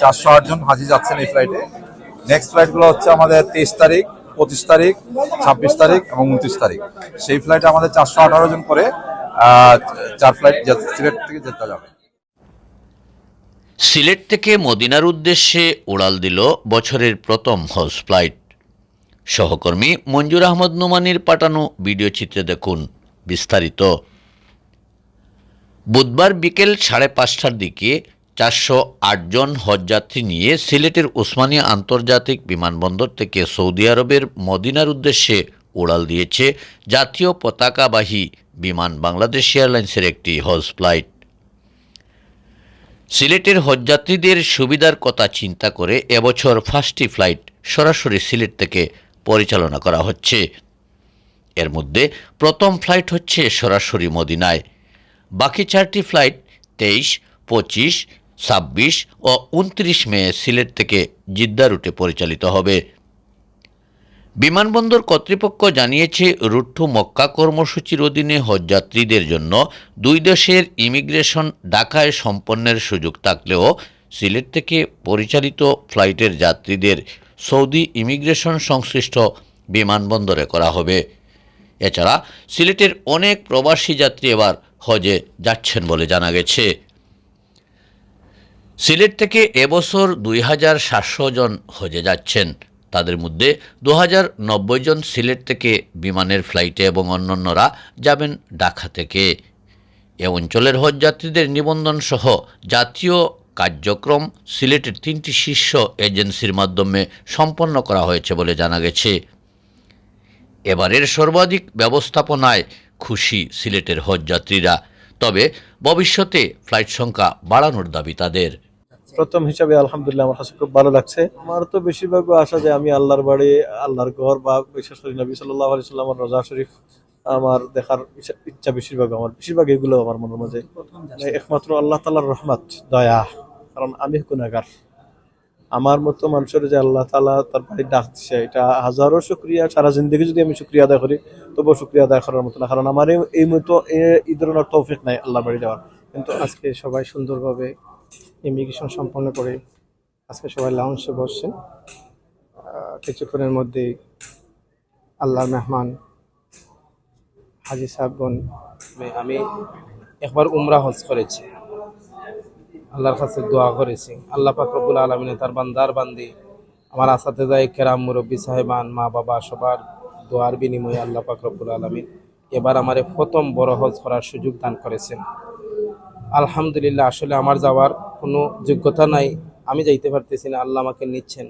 চারশো আট জন হাজি যাচ্ছেন এই ফ্লাইটে নেক্সট ফ্লাইটগুলো হচ্ছে আমাদের তেইশ তারিখ, পঁচিশ তারিখ, ছাব্বিশ তারিখ এবং উনত্রিশ তারিখ। সেই ফ্লাইটে আমাদের চারশো আঠারো জন করে চার ফ্লাইট সিলেট থেকে যেতে যাবে। সিলেট থেকে মদিনার উদ্দেশ্যে উড়াল দিল বছরের প্রথম হজ ফ্লাইট সহকর্মী মঞ্জুর আহমদ নোমানির পাঠানো ভিডিও চিত্রে দেখুন বিস্তারিত। বুধবার বিকেল সাড়ে পাঁচটার দিকে চারশো আটজন হজযাত্রী নিয়ে সিলেটের উসমানিয়া আন্তর্জাতিক বিমানবন্দর থেকে সৌদি আরবের মদিনার উদ্দেশ্যে উড়াল দিয়েছে জাতীয় পতাকাবাহী বিমান বাংলাদেশ এয়ারলাইন্সের একটি হজ ফ্লাইট। সিলেটের হজযাত্রীদের সুবিধার কথা চিন্তা করে এবছর ফার্স্টটি ফ্লাইট সরাসরি সিলেট থেকে পরিচালনা করা হচ্ছে। এর মধ্যে প্রথম ফ্লাইট হচ্ছে সরাসরি মদিনায়। বাকি চারটি ফ্লাইট তেইশ, পঁচিশ ছাব্বিশ ও উনত্রিশ মে সিলেট থেকে জিদ্দা রুটে পরিচালিত হবে। বিমানবন্দর কর্তৃপক্ষ জানিয়েছে রুট টু মক্কা কর্মসূচির অধীনে হজযাত্রীদের জন্য দুই দেশের ইমিগ্রেশন ঢাকায় সম্পন্নের সুযোগ থাকলেও সিলেট থেকে পরিচালিত ফ্লাইটের যাত্রীদের সৌদি ইমিগ্রেশন সংশ্লিষ্ট বিমানবন্দরে করা হবে। এছাড়া সিলেটের অনেক প্রবাসী যাত্রী এবার হজে যাচ্ছেন বলে জানা গেছে। সিলেট থেকে এবছর দুই হাজার সাতশো জন হজে যাচ্ছেন। তাদের মধ্যে দু হাজার নব্বই জন সিলেট থেকে বিমানের ফ্লাইটে এবং অন্যান্যরা যাবেন ঢাকা থেকে। এ অঞ্চলের হজ যাত্রীদের নিবন্ধন সহ জাতীয় কার্যক্রম সিলেটের তিনটি শীর্ষ এজেন্সির মাধ্যমে সম্পন্ন করা হয়েছে বলে জানা গেছে। এবারের সর্বাধিক ব্যবস্থাপনায় খুশি সিলেটের হজযাত্রীরা। তবে ভবিষ্যতে ফ্লাইট সংখ্যা বাড়ানোর দাবি তাদের। প্রথম হিসাবে আলহামদুলিল্লাহ আমার কাছে খুব ভালো লাগছে। আমার তো বেশিরভাগ আশা যে আমি আল্লাহর বাড়ি আল্লাহর ঘর বা বিশেষ করে নবী সাল্লাহ আলি সাল্লামার রোজা শরীফ আমার দেখার ইচ্ছা- বেশিরভাগ আমার বেশিরভাগ এগুলো আমার মনের মাঝে। মানে একমাত্র আল্লাহ তালার রহমত দয়া। কারণ আমি গুণাগার আমার মতো মানুষের যে আল্লাহ তালা তার বাড়ি ডাক দিচ্ছে এটা হাজারো শুক্রিয়া। সারা জিন্দগি যদি আমি শুক্রিয়া আদায় করি, তবুও শুক্রিয়া আদায় করার মতো না। কারণ আমার এই- মতো এই ধরনের তৌফিক নাই আল্লাহ বাড়ি যাওয়ার কিন্তু আজকে সবাই সুন্দরভাবে ইমিগ্রেশন সম্পন্ন করে আজকে সবাই লাউন্সে বসছেন। কিছুক্ষণের মধ্যেই আল্লাহর মেহমান হাজি সাহেবগণ আমি একবার উমরা হজ করেছি। আল্লাহর কাছে দোয়া করেছি। আল্লাহ পাক রব্বুল আলমিনে তার বান্দার বান্দি, আমার আসাতে যায় কেরাম মুরব্বী সাহেবান, মা বাবা সবার দোয়ার বিনিময়ে আল্লাহ পাক রব্বুল আলমিন এবার আমার প্রথম বড় হজ করার সুযোগ দান করেছেন। আলহামদুলিল্লাহ, আসলে আমার যাওয়ার কোনো যোগ্যতা নাই, আমি যাইতে পারতেছি না, আল্লাহ আমাকে নিচ্ছেন।